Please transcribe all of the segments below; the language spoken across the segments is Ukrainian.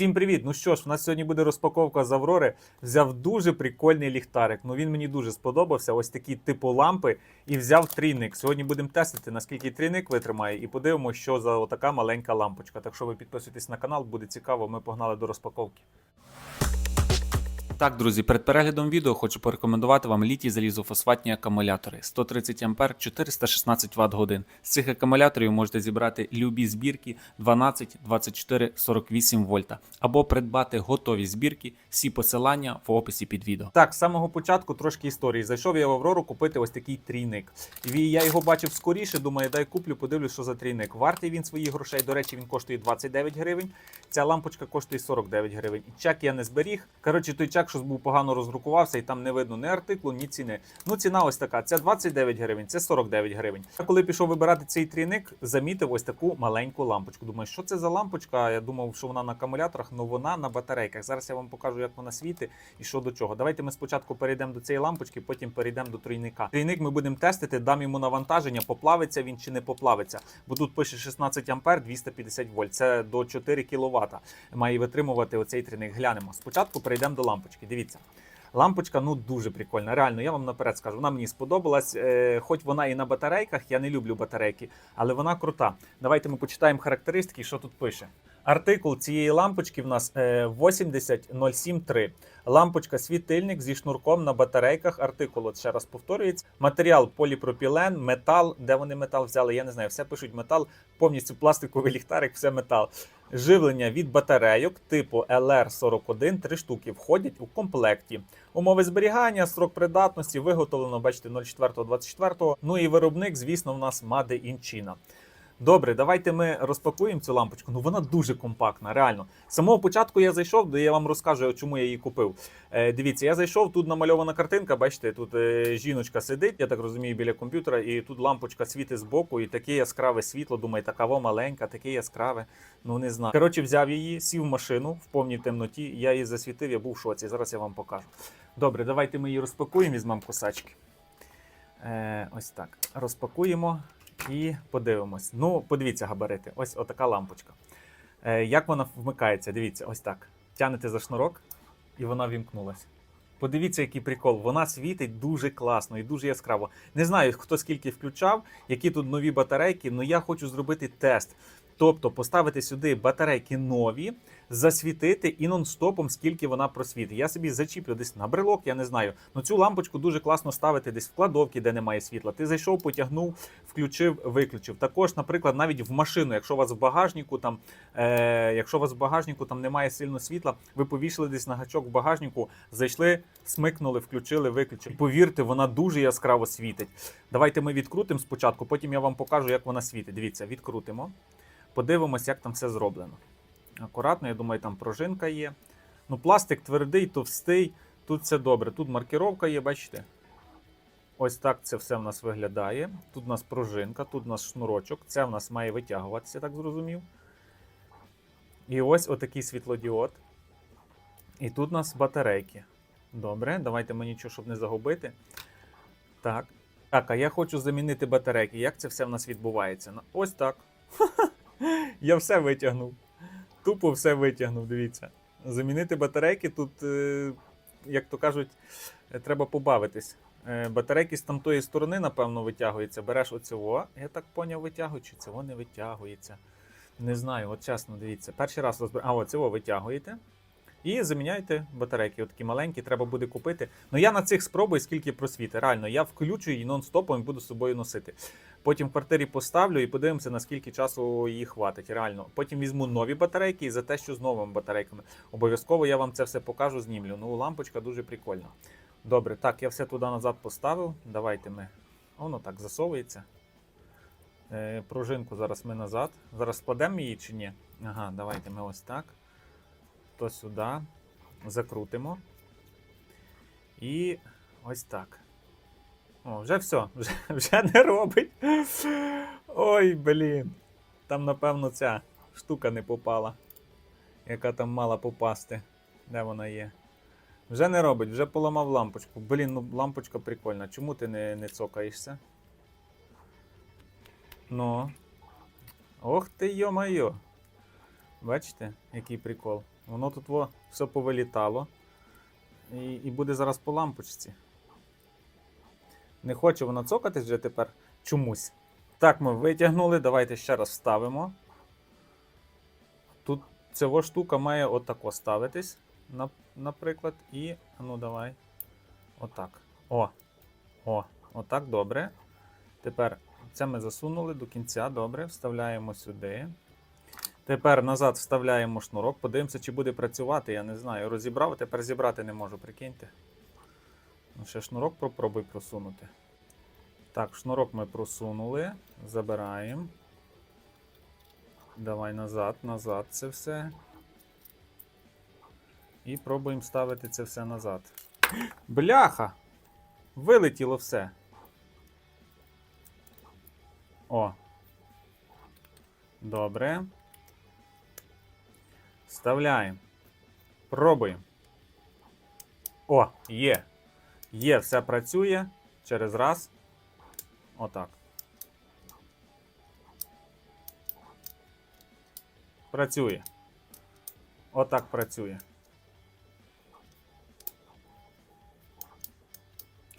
Всім привіт! Ну що ж, у нас сьогодні буде розпаковка з Аврори. Взяв дуже прикольний ліхтарик. Ну він мені дуже сподобався. Ось такі типу лампи. І взяв трійник. Сьогодні будемо тестити, наскільки трійник витримає, і подивимося, що за отака маленька лампочка. Так що ви підписуйтесь на канал, буде цікаво. Ми погнали до розпаковки. Так, друзі, перед переглядом відео хочу порекомендувати вам літій залізофосфатні акумулятори 130 А 416 Вт годин. З цих акумуляторів можете зібрати любі збірки 12, 24, 48 вольта або придбати готові збірки. Всі посилання в описі під відео. Так, з самого початку трошки історії. Зайшов я в Аврору купити ось такий трійник. Я його бачив скоріше. Думаю, дай куплю, подивлюсь, що за трійник. Вартий він своїх грошей. До речі, він коштує 29 гривень. Ця лампочка коштує 49 гривень. І чек я не зберіг. Коротше, той чек щось був погано роздрукувався, і там не видно ні артиклу, ні ціни. Ну, ціна ось така: це 29 гривень, це 49 гривень. Я коли пішов вибирати цей трійник, замітив ось таку маленьку лампочку. Думаю, що це за лампочка? Я думав, що вона на акумуляторах, але вона на батарейках. Зараз я вам покажу, як вона світить і що до чого. Давайте ми спочатку перейдемо до цієї лампочки, потім перейдемо до трійника. Трійник ми будемо тестити, дам йому навантаження, поплавиться він чи не поплавиться. Бо тут пише 16 ампер, 250 вольт. Це до 4 кВт. Має витримувати оцей трійник. Глянемо. Спочатку перейдемо до лампочки. Дивіться. Лампочка ну дуже прикольна. Реально, я вам наперед скажу, вона мені сподобалась. Е, хоч вона і на батарейках, я не люблю батарейки, але вона крута. Давайте ми почитаємо характеристики, що тут пише. Артикул цієї лампочки в нас е, 80073. Лампочка світильник зі шнурком на батарейках. Артикул, от ще раз повторюється. Матеріал поліпропілен, метал. Де вони метал взяли? Я не знаю. Все пишуть метал, повністю пластиковий ліхтарик, все метал. Живлення від батарейок типу LR41 три штуки входять у комплекті. Умови зберігання, срок придатності виготовлено, бачите, 04.24. Ну і виробник, звісно, в нас in China. Добре, давайте ми розпакуємо цю лампочку. Ну вона дуже компактна, реально. З самого початку я зайшов, де я вам розкажу, чому я її купив. Е, дивіться, я зайшов, тут намальована картинка, бачите, тут е, жіночка сидить, я так розумію, біля комп'ютера, і тут лампочка світить збоку, і таке яскраве світло. Думаю, така во маленька, таке яскраве. Ну не знаю. Коротше, взяв її, сів в машину в повній темноті. Я її засвітив, я був в шоці. Зараз я вам покажу. Добре, давайте ми її розпакуємо, візьмемо косачки. Е, ось так. Розпакуємо і подивимось. Ну, подивіться габарити. Ось отака лампочка. Е, як вона вмикається? Дивіться, ось так. Тянете за шнурок, і вона вімкнулася. Подивіться, який прикол. Вона світить дуже класно і дуже яскраво. Не знаю, хто скільки включав, які тут нові батарейки, але я хочу зробити тест. Тобто поставити сюди батарейки нові, засвітити і нон-стопом, скільки вона просвітить. Я собі зачіплю десь на брелок, я не знаю. Ну цю лампочку дуже класно ставити десь в кладовки, де немає світла. Ти зайшов, потягнув, включив, виключив. Також, наприклад, навіть в машину, якщо у вас в багажнику там, е, якщо у вас в багажнику там немає сильно світла, ви повішали десь на гачок в багажнику, зайшли, смикнули, включили, виключили. Повірте, вона дуже яскраво світить. Давайте ми відкрутимо спочатку, потім я вам покажу, як вона світить. Дивіться, відкрутимо. Подивимось, як там все зроблено. Акуратно, я думаю, там пружинка є. Ну, пластик твердий, товстий. Тут все добре. Тут маркіровка є, бачите? Ось так це все в нас виглядає. Тут у нас пружинка, тут у нас шнурочок. Це в нас має витягуватися, так зрозумів. І ось отакий світлодіод. І тут у нас батарейки. Добре, давайте ми нічого, щоб не загубити. Так. Так, а я хочу замінити батарейки. Як це все в нас відбувається? Ну, Ось так. Я все витягнув. Тупо все витягнув, дивіться. Замінити батарейки тут, е, як то кажуть, е, треба побавитись. Е, Батарейки з тамтої сторони, напевно, витягуються. Береш оцього, я так поняв, витягую, чи цього не витягується. Не знаю, от чесно, дивіться. Перший раз розбер... А, оцього витягуєте. І заміняєте батарейки. Отакі маленькі, треба буде купити. Ну я на цих спробую, скільки просвіти. Реально, я включу її нон-стопом і буду з собою носити. Потім в квартирі поставлю і подивимося, наскільки часу її хватить. Реально. Потім візьму нові батарейки і за те, що з новими батарейками. Обов'язково я вам це все покажу, знімлю. Ну, лампочка дуже прикольна. Добре, так, я все туди назад поставив. Давайте ми. Воно так засовується. Е, пружинку зараз ми назад. Зараз складемо її чи ні? Ага, давайте ми ось так. То сюди. Закрутимо. І ось так. О, вже все, вже, вже не робить. Ой, блін. Там, напевно, ця штука не попала, яка там мала попасти. Де вона є? Вже не робить, вже поламав лампочку. Блін, ну лампочка прикольна. Чому ти не, не цокаєшся? Ну. Ох ти йо-майо. Бачите, який прикол? Воно тут во, все повилітало. І, і буде зараз по лампочці. Не хоче воно цокатись вже тепер чомусь. Так, ми витягнули. Давайте ще раз вставимо. Тут ця штука має отако ставитись, наприклад. І. Ну, давай. Отак. О. О, отак, добре. Тепер це ми засунули до кінця. Добре. Вставляємо сюди. Тепер назад вставляємо шнурок. Подивимося, чи буде працювати. Я не знаю. Розібрав, тепер зібрати не можу, прикиньте. Ну, ще шнурок попробуй просунути. Так, шнурок ми просунули. Забираємо. Давай назад, назад це все. І пробуємо ставити це все назад. Бляха! Вилетіло все. О. Добре. Вставляємо. Пробуємо. О, є. Є, все працює. Через раз. Отак. Працює. Отак працює.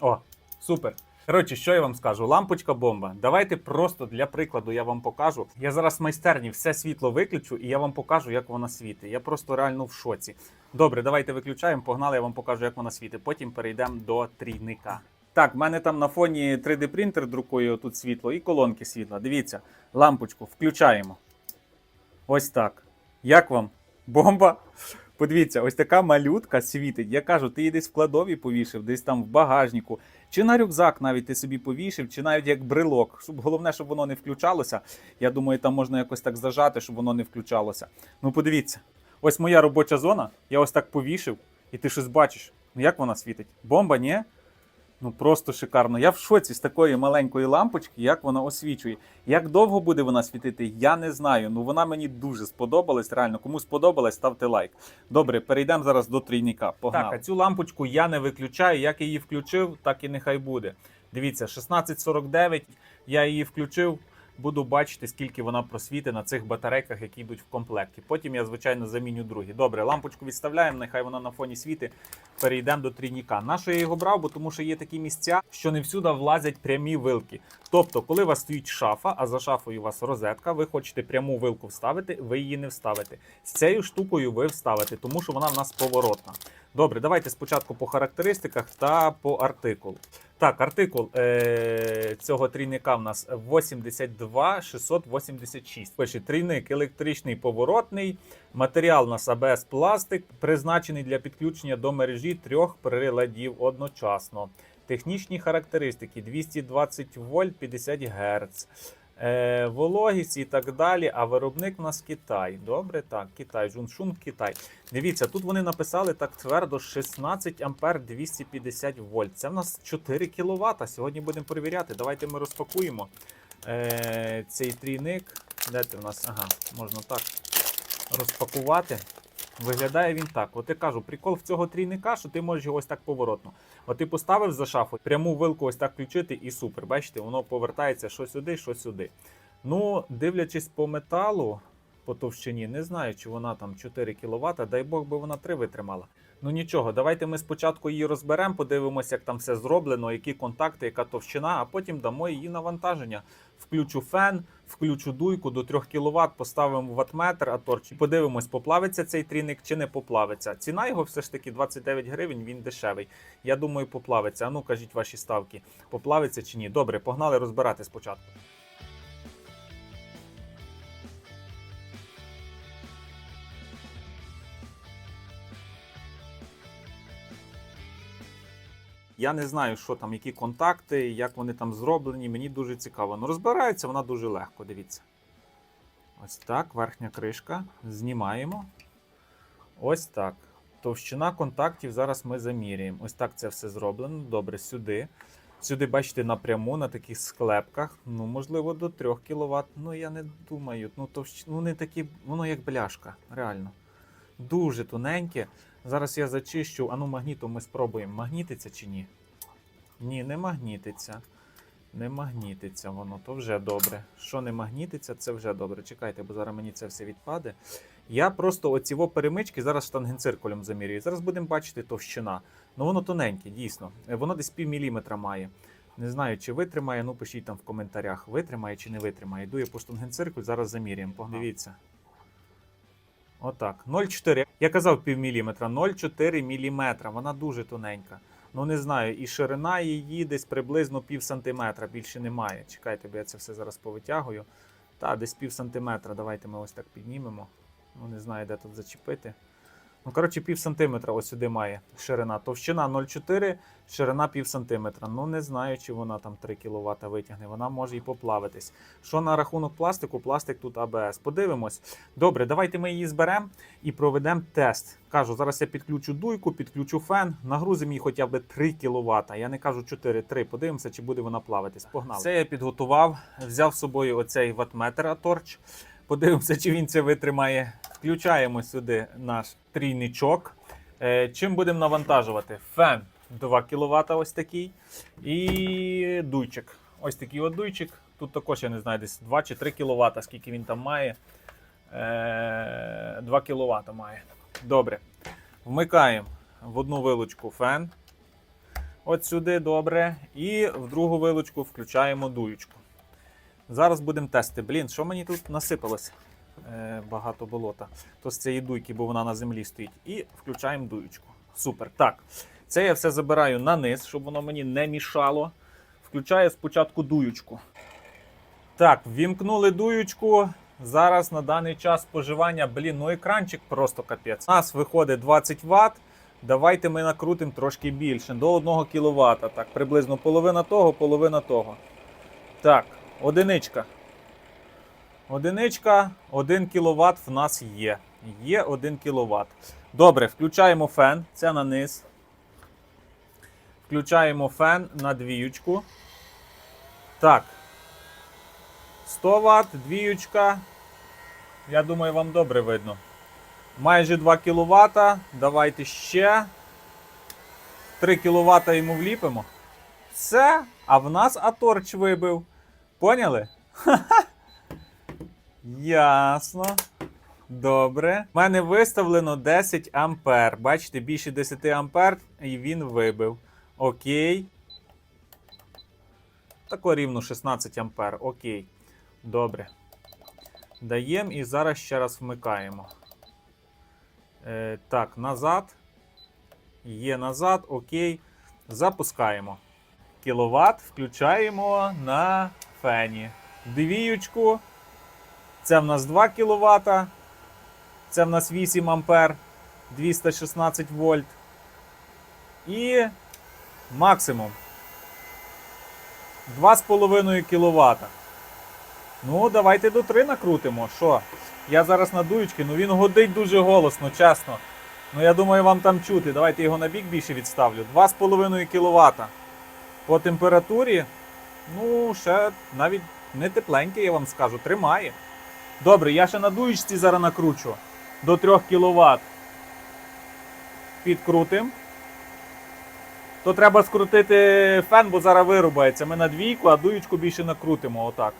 О, супер. Коротше, що я вам скажу? Лампочка бомба. Давайте просто для прикладу я вам покажу. Я зараз в майстерні все світло виключу, і я вам покажу, як вона світить. Я просто реально в шоці. Добре, давайте виключаємо. Погнали, я вам покажу, як вона світить. Потім перейдемо до трійника. Так, в мене там на фоні 3D принтер друкує тут світло і колонки світла. Дивіться, лампочку включаємо. Ось так. Як вам? Бомба? Подивіться, ось така малютка світить. Я кажу, ти її десь в кладові повішив, десь там в багажнику, чи на рюкзак навіть ти собі повішив, чи навіть як брелок. Щоб головне, щоб воно не включалося. Я думаю, там можна якось так зажати, щоб воно не включалося. Ну, подивіться, ось моя робоча зона. Я ось так повішив, і ти щось бачиш. Ну як вона світить? Бомба, ні? Ну просто шикарно. Я в шоці з такої маленької лампочки, як вона освічує. Як довго буде вона світити, я не знаю. Ну вона мені дуже сподобалась. Реально, кому сподобалась, ставте лайк. Добре, перейдемо зараз до трійника. Погнали. Так, а цю лампочку я не виключаю. Як її включив, так і нехай буде. Дивіться, 1649. Я її включив. Буду бачити, скільки вона просвітить на цих батарейках, які йдуть в комплекті. Потім я, звичайно, заміню другі. Добре, лампочку відставляємо, нехай вона на фоні світи. Перейдемо до трійника. На що я його брав? Бо тому що є такі місця, що не всюди влазять прямі вилки. Тобто, коли у вас стоїть шафа, а за шафою у вас розетка, ви хочете пряму вилку вставити, ви її не вставите. З цією штукою ви вставите, тому що вона в нас поворотна. Добре, давайте спочатку по характеристиках та по артикулу. Так, артикул е- цього трійника в нас 82686. Пише трійник електричний поворотний. Матеріал у нас АБС пластик, призначений для підключення до мережі трьох приладів одночасно. Технічні характеристики 220 вольт 50 Гц. Е, вологість і так далі. А виробник у нас Китай. Добре, так, Китай, Жуншун, Китай. Дивіться, тут вони написали так твердо 16 ампер 250 вольт. Це в нас 4 кВт. Сьогодні будемо перевіряти. Давайте ми розпакуємо е, цей трійник. Де ти в нас? Ага, можна так розпакувати. Виглядає він так. От я кажу, прикол в цього трійника, що ти можеш його ось так поворотно. От ти поставив за шафу, пряму вилку ось так включити, і супер. Бачите, воно повертається що сюди, що сюди. Ну, дивлячись по металу, по товщині, не знаю, чи вона там 4 кВт, дай Бог би вона 3 витримала. Ну нічого, давайте ми спочатку її розберемо, подивимося, як там все зроблено, які контакти, яка товщина, а потім дамо її навантаження. Включу фен, включу дуйку до 3 кВт, поставимо ватметр, а торч. Подивимось, поплавиться цей трійник чи не поплавиться. Ціна його все ж таки 29 гривень, він дешевий. Я думаю, поплавиться. А ну кажіть ваші ставки, поплавиться чи ні. Добре, погнали розбирати спочатку. Я не знаю, що там, які контакти, як вони там зроблені. Мені дуже цікаво. Ну, розбирається вона дуже легко, дивіться. Ось так, верхня кришка. Знімаємо. Ось так. Товщина контактів зараз ми заміряємо. Ось так це все зроблено. Добре, сюди. Сюди, бачите, напряму на таких склепках. Ну, можливо, до 3 кВт. Ну, я не думаю. Ну, товщ... ну не такі, воно як бляшка, реально. Дуже тоненьке. Зараз я зачищу, а ну магнітом ми спробуємо, магнітиться чи ні? Ні, не магнітиться. Не магнітиться воно, то вже добре. Що не магнітиться, це вже добре. Чекайте, бо зараз мені це все відпаде. Я просто оці во перемички зараз штангенциркулем замірюю. Зараз будемо бачити товщина. Ну воно тоненьке, дійсно. Е, Воно десь пів міліметра має. Не знаю, чи витримає, ну пишіть там в коментарях, витримає чи не витримає. Йду я по штангенциркуль, зараз заміряємо. Погнали. Дивіться. Отак. 0,4. Я казав пів міліметра, 0,4 міліметра. Вона дуже тоненька. Ну не знаю, і ширина її десь приблизно пів сантиметра, більше немає. Чекайте, бо я це все зараз повитягую. Та, десь пів сантиметра. Давайте ми ось так піднімемо. Ну, не знаю, де тут зачепити. Ну, коротше, пів сантиметра ось сюди має ширина. Товщина 0,4, ширина пів сантиметра. Ну, не знаю, чи вона там 3 кВт витягне. Вона може і поплавитись. Що на рахунок пластику? Пластик тут АБС. Подивимось. Добре, давайте ми її зберемо і проведемо тест. Кажу, зараз я підключу дуйку, підключу фен, нагрузимо її хоча б 3 кВт. Я не кажу 4, 3. Подивимося, чи буде вона плавитись. Погнали. Це я підготував, взяв з собою оцей ватметр Аторч. Подивимося, чи він це витримає. Включаємо сюди наш трійничок. Е, Чим будемо навантажувати? Фен 2 кВт ось такий. І дуйчик. Ось такий от дуйчик. Тут також, я не знаю, десь 2 чи 3 кВт, скільки він там має. Е, 2 кВт має. Добре. Вмикаємо в одну вилучку фен. От сюди добре. І в другу вилучку включаємо дуючку. Зараз будемо тестити. Блін, що мені тут насипалося? Е, багато болота. То з цієї дуйки, бо вона на землі стоїть. І включаємо дуючку. Супер. Так. Це я все забираю на низ, щоб воно мені не мішало. Включаю спочатку дуючку. Так, ввімкнули дуючку. Зараз на даний час споживання, блін, ну екранчик просто капець. У нас виходить 20 Вт. Давайте ми накрутимо трошки більше, до 1 кВт. Так, приблизно половина того, половина того. Так, одиничка. Одиничка, 1 кВт в нас є. Є 1 кВт. Добре, включаємо фен. Це на низ. Включаємо фен на двіючку. Так. 100 Вт, двіючка. Я думаю, вам добре видно. Майже 2 кВт. Давайте ще. 3 кВт йому вліпимо. Все. А в нас аторч вибив. Поняли? Ха-ха. Ясно. Добре. У мене виставлено 10 ампер. Бачите, більше 10 ампер і він вибив. Окей. Тако рівно 16 ампер. Окей. Добре. Даємо і зараз ще раз вмикаємо. Е, так, назад. Є назад. Окей. Запускаємо. Кіловат включаємо на фені. Двіючку. Це в нас 2 кВт. Це в нас 8 ампер 216 вольт. І максимум 2,5 кВт. Ну, давайте до 3 накрутимо. Що? Я зараз на дуючки, ну він годить дуже голосно, чесно. Ну я думаю, вам там чути. Давайте його на бік більше відставлю. 2,5 кВт. По температурі, ну, ще навіть не тепленький, я вам скажу, тримає. Добре, я ще на дуючці зараз накручу до 3 кВт. Підкрутим. То треба скрутити фен, бо зараз вирубається. Ми на двійку, а дуючку більше накрутимо. Отак.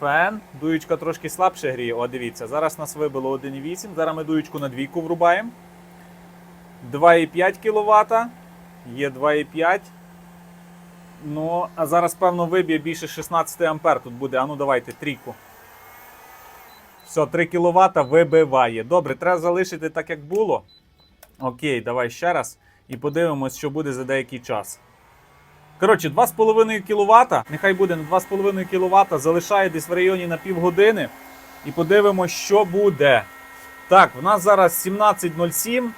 Фен, дуючка трошки слабше гріє. О, дивіться, зараз нас вибило 1,8. Зараз ми дуючку на двійку врубаємо. 2,5 кВт. Є 2,5. Ну, а зараз, певно, виб'є більше 16 ампер. Тут буде. А ну давайте, трійку. Все, 3 кВт вибиває. Добре, треба залишити так, як було. Окей, давай ще раз. І подивимось, що буде за деякий час. Коротше, 2,5 кВт. Нехай буде на 2,5 кВт. Залишає десь в районі на півгодини. І подивимось, що буде. Так, в нас зараз 17.07.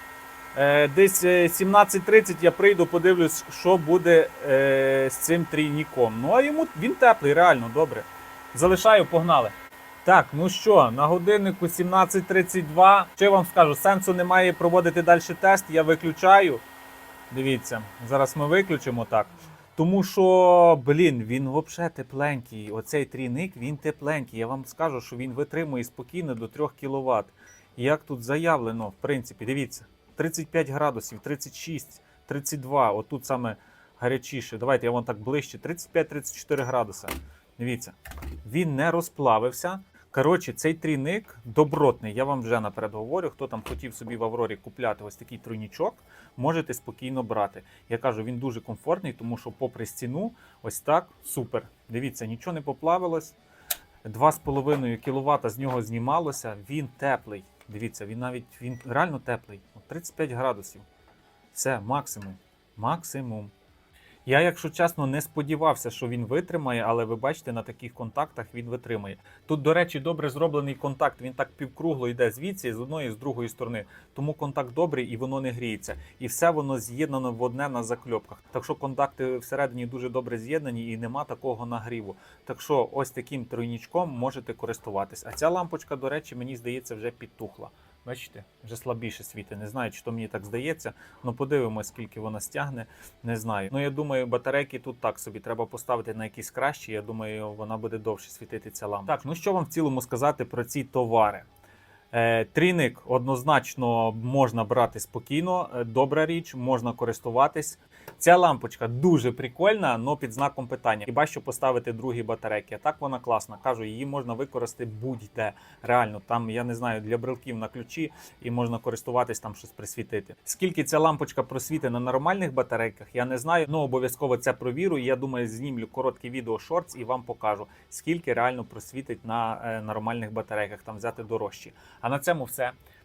Е, Десь е, 17.30 я прийду, подивлюсь, що буде е, з цим трійником. Ну, а йому він теплий, реально добре. Залишаю, погнали. Так, ну що, на годиннику 17.32. Що я вам скажу, сенсу немає проводити далі тест, я виключаю. Дивіться, зараз ми виключимо так. Тому що, блін, він взагалі тепленький. Оцей трійник він тепленький. Я вам скажу, що він витримує спокійно до 3 кВт. Як тут заявлено, в принципі, дивіться, 35 градусів, 36, 32. Отут саме гарячіше. Давайте я вам так ближче. 35-34 градуси. Дивіться, він не розплавився. Коротше, цей трійник добротний. Я вам вже наперед говорю. Хто там хотів собі в Аврорі купляти ось такий тройнічок, можете спокійно брати. Я кажу, він дуже комфортний, тому що, попри стіну, ось так супер. Дивіться, нічого не поплавилось. 2,5 кВт з нього знімалося. Він теплий. Дивіться, він навіть він реально теплий. 35 градусів. Все, максимум. Максимум. Я, якщо чесно, не сподівався, що він витримає, але ви бачите, на таких контактах він витримає. Тут, до речі, добре зроблений контакт. Він так півкругло йде звідси, з одної і з другої сторони. Тому контакт добрий і воно не гріється. І все воно з'єднано в одне на закльопках. Так що контакти всередині дуже добре з'єднані і нема такого нагріву. Так що ось таким тройнічком можете користуватись. А ця лампочка, до речі, мені здається, вже підтухла. Бачите, вже слабіше світить. Не знаю, чи то мені так здається. Ну подивимось, скільки вона стягне. Не знаю. Ну я думаю, батарейки тут так собі треба поставити на якісь кращі. Я думаю, вона буде довше світити ця лампа. Так, ну що вам в цілому сказати про ці товари? Тріник Трійник однозначно можна брати спокійно, е, добра річ, можна користуватись. Ця лампочка дуже прикольна, але під знаком питання. Хіба що поставити другі батарейки. Так вона класна. Кажу, її можна використати будь-де. Реально, там я не знаю для брелків на ключі і можна користуватись там щось присвітити. Скільки ця лампочка просвітить на нормальних батарейках, я не знаю. Ну обов'язково це провірю. Я думаю, знімлю коротке відео шортс і вам покажу, скільки реально просвітить на е, нормальних батарейках. Там взяти дорожчі. А на цьому все.